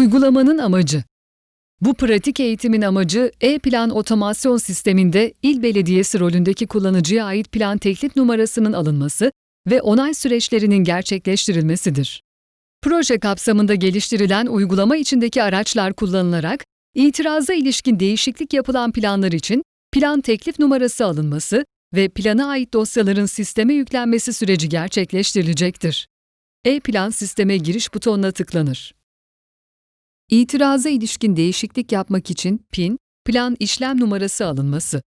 Uygulamanın amacı Bu pratik eğitimin amacı e-plan otomasyon sisteminde il belediyesi rolündeki kullanıcıya ait plan teklif numarasının alınması ve onay süreçlerinin gerçekleştirilmesidir. Proje kapsamında geliştirilen uygulama içindeki araçlar kullanılarak itiraza ilişkin değişiklik yapılan planlar için plan teklif numarası alınması ve plana ait dosyaların sisteme yüklenmesi süreci gerçekleştirilecektir. E-plan sisteme giriş butonuna tıklanır. İtiraza ilişkin değişiklik yapmak için PIN, plan işlem numarası alınması.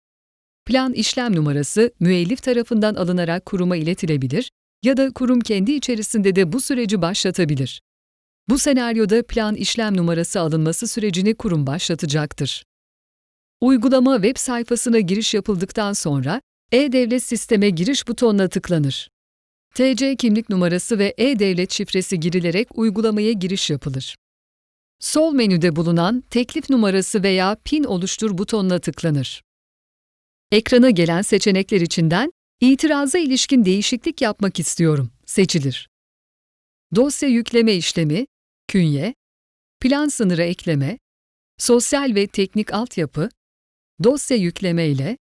Plan işlem numarası müellif tarafından alınarak kuruma iletilebilir ya da kurum kendi içerisinde de bu süreci başlatabilir. Bu senaryoda plan işlem numarası alınması sürecini kurum başlatacaktır. Uygulama web sayfasına giriş yapıldıktan sonra e-Devlet sisteme giriş butonuna tıklanır. TC kimlik numarası ve e-Devlet şifresi girilerek uygulamaya giriş yapılır. Sol menüde bulunan teklif numarası veya PIN oluştur butonuna tıklanır. Ekrana gelen seçenekler içinden İtiraza ilişkin değişiklik yapmak istiyorum seçilir. Dosya yükleme işlemi, künye, plan sınırı ekleme, sosyal ve teknik altyapı, dosya yükleme ile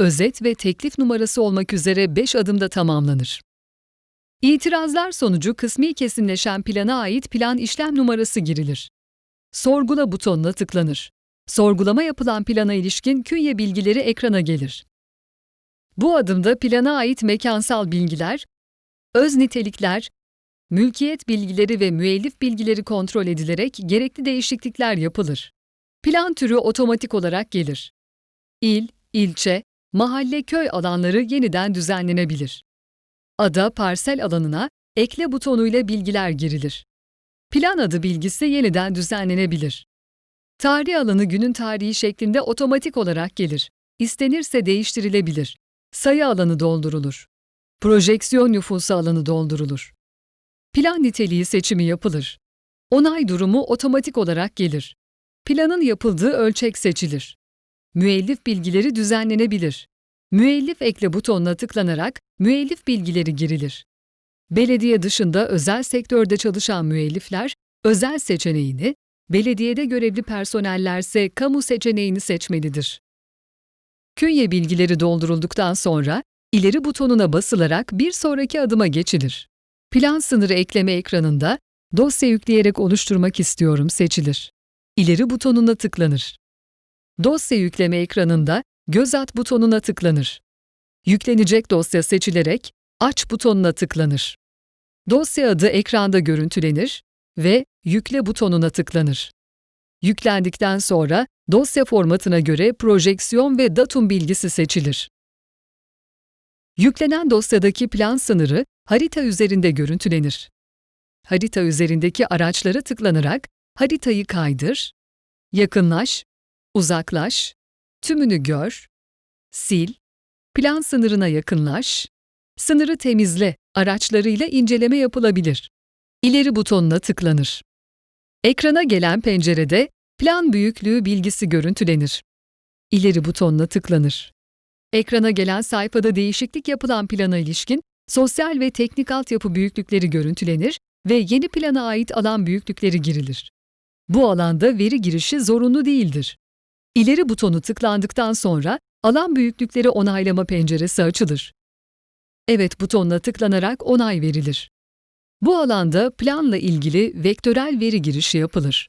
özet ve teklif numarası olmak üzere 5 adımda tamamlanır. İtirazlar sonucu kısmi kesinleşen plana ait plan işlem numarası girilir. Sorgula butonuna tıklanır. Sorgulama yapılan plana ilişkin künye bilgileri ekrana gelir. Bu adımda plana ait mekansal bilgiler, öz nitelikler, mülkiyet bilgileri ve müellif bilgileri kontrol edilerek gerekli değişiklikler yapılır. Plan türü otomatik olarak gelir. İl, ilçe, mahalle köy alanları yeniden düzenlenebilir. Ada parsel alanına ekle butonuyla bilgiler girilir. Plan adı bilgisi yeniden düzenlenebilir. Tarih alanı günün tarihi şeklinde otomatik olarak gelir. İstenirse değiştirilebilir. Sayı alanı doldurulur. Projeksiyon nüfusu alanı doldurulur. Plan niteliği seçimi yapılır. Onay durumu otomatik olarak gelir. Planın yapıldığı ölçek seçilir. Müellif bilgileri düzenlenebilir. Müellif ekle butonuna tıklanarak müellif bilgileri girilir. Belediye dışında özel sektörde çalışan müellifler özel seçeneğini, belediyede görevli personellerse kamu seçeneğini seçmelidir. Künye bilgileri doldurulduktan sonra ileri butonuna basılarak bir sonraki adıma geçilir. Plan sınırı ekleme ekranında dosya yükleyerek oluşturmak istiyorum seçilir. İleri butonuna tıklanır. Dosya yükleme ekranında göz at butonuna tıklanır. Yüklenecek dosya seçilerek aç butonuna tıklanır. Dosya adı ekranda görüntülenir ve yükle butonuna tıklanır. Yüklendikten sonra dosya formatına göre projeksiyon ve datum bilgisi seçilir. Yüklenen dosyadaki plan sınırı harita üzerinde görüntülenir. Harita üzerindeki araçlara tıklanarak haritayı kaydır, yakınlaş, uzaklaş, tümünü gör, sil, plan sınırına yakınlaş, sınırı temizle araçlarıyla inceleme yapılabilir. İleri butonuna tıklanır. Ekrana gelen pencerede plan büyüklüğü bilgisi görüntülenir. İleri butonuna tıklanır. Ekrana gelen sayfada değişiklik yapılan plana ilişkin sosyal ve teknik altyapı büyüklükleri görüntülenir ve yeni plana ait alan büyüklükleri girilir. Bu alanda veri girişi zorunlu değildir. İleri butonu tıklandıktan sonra alan büyüklükleri onaylama penceresi açılır. Evet butonuna tıklanarak onay verilir. Bu alanda planla ilgili vektörel veri girişi yapılır.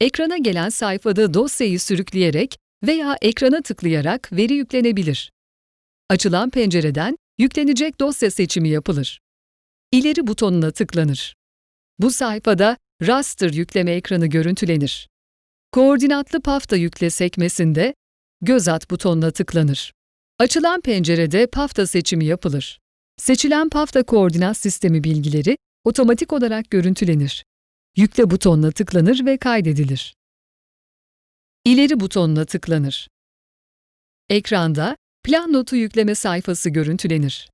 Ekrana gelen sayfada dosyayı sürükleyerek veya ekrana tıklayarak veri yüklenebilir. Açılan pencereden yüklenecek dosya seçimi yapılır. İleri butonuna tıklanır. Bu sayfada raster yükleme ekranı görüntülenir. Koordinatlı pafta yükle sekmesinde göz at butonuna tıklanır. Açılan pencerede pafta seçimi yapılır. Seçilen pafta koordinat sistemi bilgileri otomatik olarak görüntülenir. Yükle butonuna tıklanır ve kaydedilir. İleri butonuna tıklanır. Ekranda plan notu yükleme sayfası görüntülenir.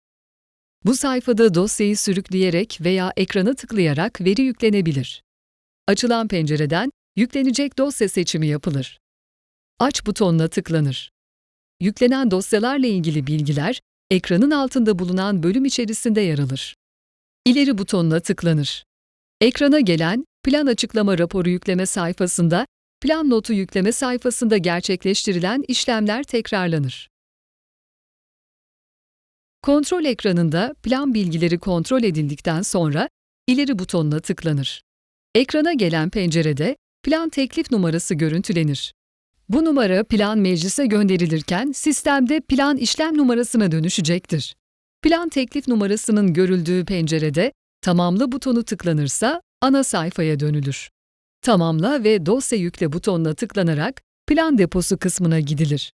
Bu sayfada dosyayı sürükleyerek veya ekrana tıklayarak veri yüklenebilir. Açılan pencereden yüklenecek dosya seçimi yapılır. Aç butonuna tıklanır. Yüklenen dosyalarla ilgili bilgiler ekranın altında bulunan bölüm içerisinde yer alır. İleri butonuna tıklanır. Ekrana gelen plan açıklama raporu yükleme sayfasında, plan notu yükleme sayfasında gerçekleştirilen işlemler tekrarlanır. Kontrol ekranında plan bilgileri kontrol edildikten sonra ileri butonuna tıklanır. Ekrana gelen pencerede plan teklif numarası görüntülenir. Bu numara plan meclise gönderilirken sistemde plan işlem numarasına dönüşecektir. Plan teklif numarasının görüldüğü pencerede tamamla butonu tıklanırsa ana sayfaya dönülür. Tamamla ve dosya yükle butonuna tıklanarak plan deposu kısmına gidilir.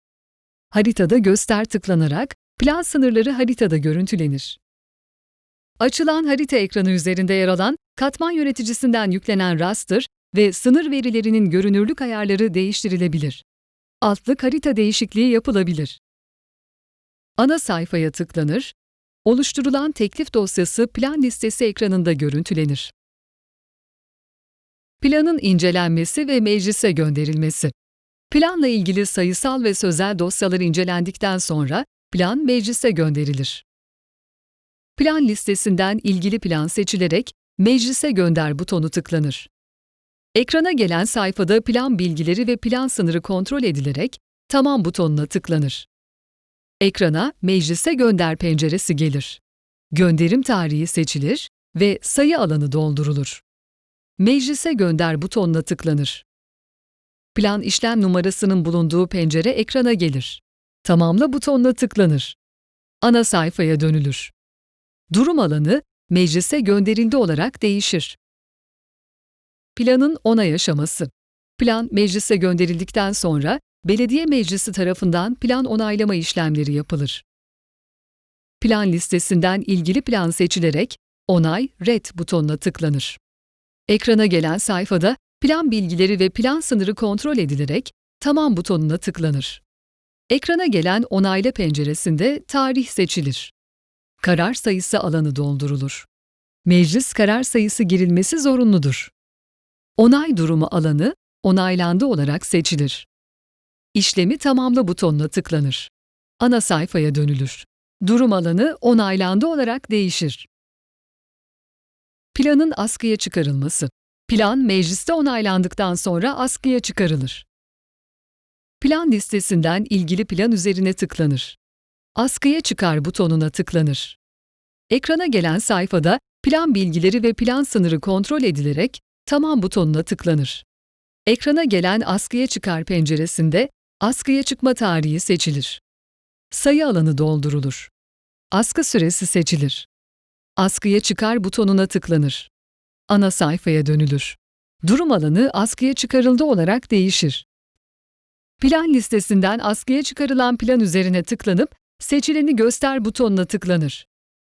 Haritada göster tıklanarak plan sınırları haritada görüntülenir. Açılan harita ekranı üzerinde yer alan katman yöneticisinden yüklenen raster ve sınır verilerinin görünürlük ayarları değiştirilebilir. Altlık harita değişikliği yapılabilir. Ana sayfaya tıklanır, oluşturulan teklif dosyası plan listesi ekranında görüntülenir. Planın incelenmesi ve meclise gönderilmesi. Planla ilgili sayısal ve sözel dosyalar incelendikten sonra plan meclise gönderilir. Plan listesinden ilgili plan seçilerek Meclise gönder butonu tıklanır. Ekrana gelen sayfada plan bilgileri ve plan sınırı kontrol edilerek Tamam butonuna tıklanır. Ekrana Meclise gönder penceresi gelir. Gönderim tarihi seçilir ve sayı alanı doldurulur. Meclise gönder butonuna tıklanır. Plan işlem numarasının bulunduğu pencere ekrana gelir. Tamamla butonuna tıklanır. Ana sayfaya dönülür. Durum alanı meclise gönderildi olarak değişir. Planın onay aşaması. Plan meclise gönderildikten sonra belediye meclisi tarafından plan onaylama işlemleri yapılır. Plan listesinden ilgili plan seçilerek onay, red butonuna tıklanır. Ekrana gelen sayfada plan bilgileri ve plan sınırı kontrol edilerek tamam butonuna tıklanır. Ekrana gelen onayla penceresinde tarih seçilir. Karar sayısı alanı doldurulur. Meclis karar sayısı girilmesi zorunludur. Onay durumu alanı onaylandı olarak seçilir. İşlemi tamamla butonuna tıklanır. Ana sayfaya dönülür. Durum alanı onaylandı olarak değişir. Planın askıya çıkarılması. Plan mecliste onaylandıktan sonra askıya çıkarılır. Plan listesinden ilgili plan üzerine tıklanır. Askıya çıkar butonuna tıklanır. Ekrana gelen sayfada plan bilgileri ve plan sınırı kontrol edilerek Tamam butonuna tıklanır. Ekrana gelen askıya çıkar penceresinde askıya çıkma tarihi seçilir. Sayı alanı doldurulur. Askı süresi seçilir. Askıya çıkar butonuna tıklanır. Ana sayfaya dönülür. Durum alanı askıya çıkarıldı olarak değişir. Plan listesinden askıya çıkarılan plan üzerine tıklanıp seçileni göster butonuna tıklanır.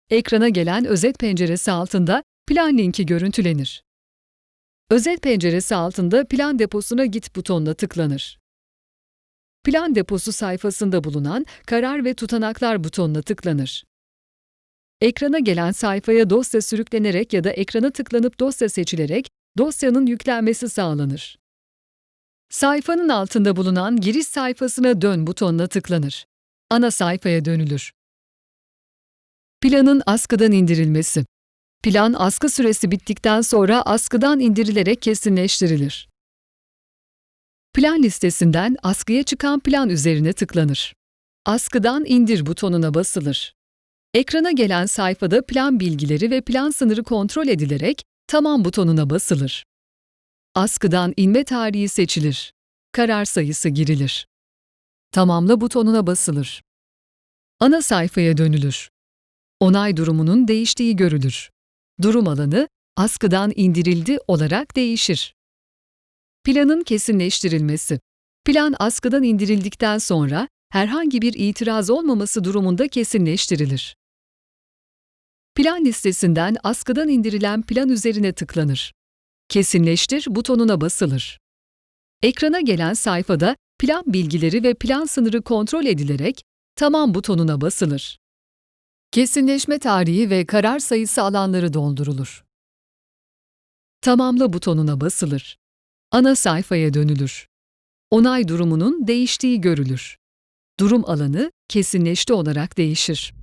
Ekrana gelen özet penceresi altında plan linki görüntülenir. Özet penceresi altında plan deposuna git butonuna tıklanır. Plan deposu sayfasında bulunan karar ve tutanaklar butonuna tıklanır. Ekrana gelen sayfaya dosya sürüklenerek ya da ekrana tıklanıp dosya seçilerek dosyanın yüklenmesi sağlanır. Sayfanın altında bulunan giriş sayfasına dön butonuna tıklanır. Ana sayfaya dönülür. Planın askıdan indirilmesi. Plan askı süresi bittikten sonra askıdan indirilerek kesinleştirilir. Plan listesinden askıya çıkan plan üzerine tıklanır. Askıdan indir butonuna basılır. Ekrana gelen sayfada plan bilgileri ve plan sınırı kontrol edilerek Tamam butonuna basılır. Askıdan inme tarihi seçilir. Karar sayısı girilir. Tamamla butonuna basılır. Ana sayfaya dönülür. Onay durumunun değiştiği görülür. Durum alanı askıdan indirildi olarak değişir. Planın kesinleştirilmesi. Plan askıdan indirildikten sonra herhangi bir itiraz olmaması durumunda kesinleştirilir. Plan listesinden askıdan indirilen plan üzerine tıklanır. Kesinleştir butonuna basılır. Ekrana gelen sayfada plan bilgileri ve plan sınırı kontrol edilerek Tamam butonuna basılır. Kesinleşme tarihi ve karar sayısı alanları doldurulur. Tamamla butonuna basılır. Ana sayfaya dönülür. Onay durumunun değiştiği görülür. Durum alanı kesinleşti olarak değişir.